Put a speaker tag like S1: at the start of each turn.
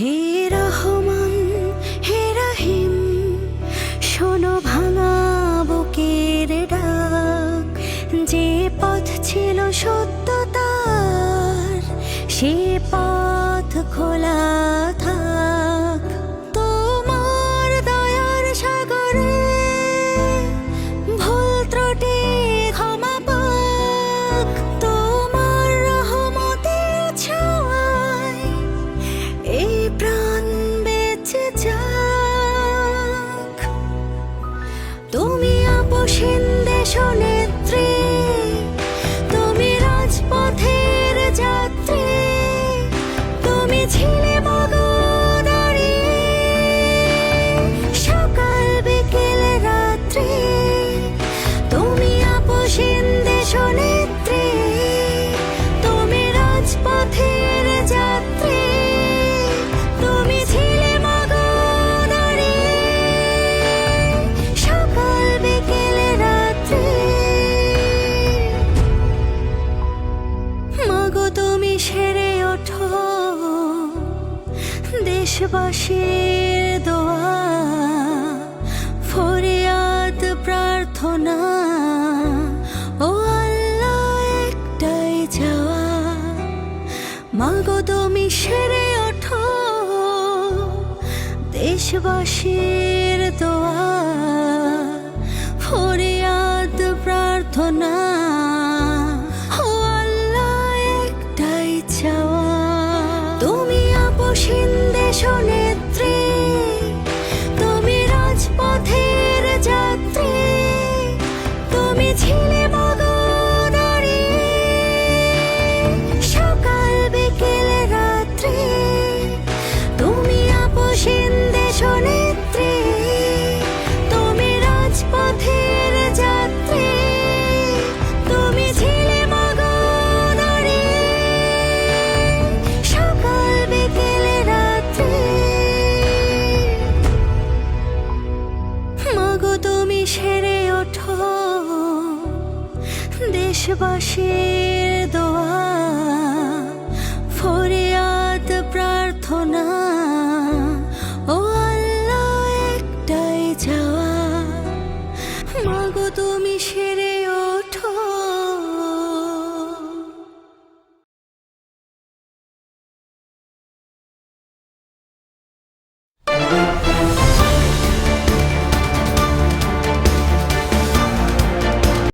S1: হে রহমান হে রাহিম শোনো ভাঙা বুকের ডাক। যে পথ ছিল সত্যতার সে পথ 情 দেশবাসীর দোয়া, ফরিয়াদ প্রার্থনা। ও আল্লাহ একটাই যাওয়া মাগো তুমি সেরে দেশবাসীর দোয়া, ফরিয়াদ প্রার্থনা। 求你 দেশবাসীর দোয়া।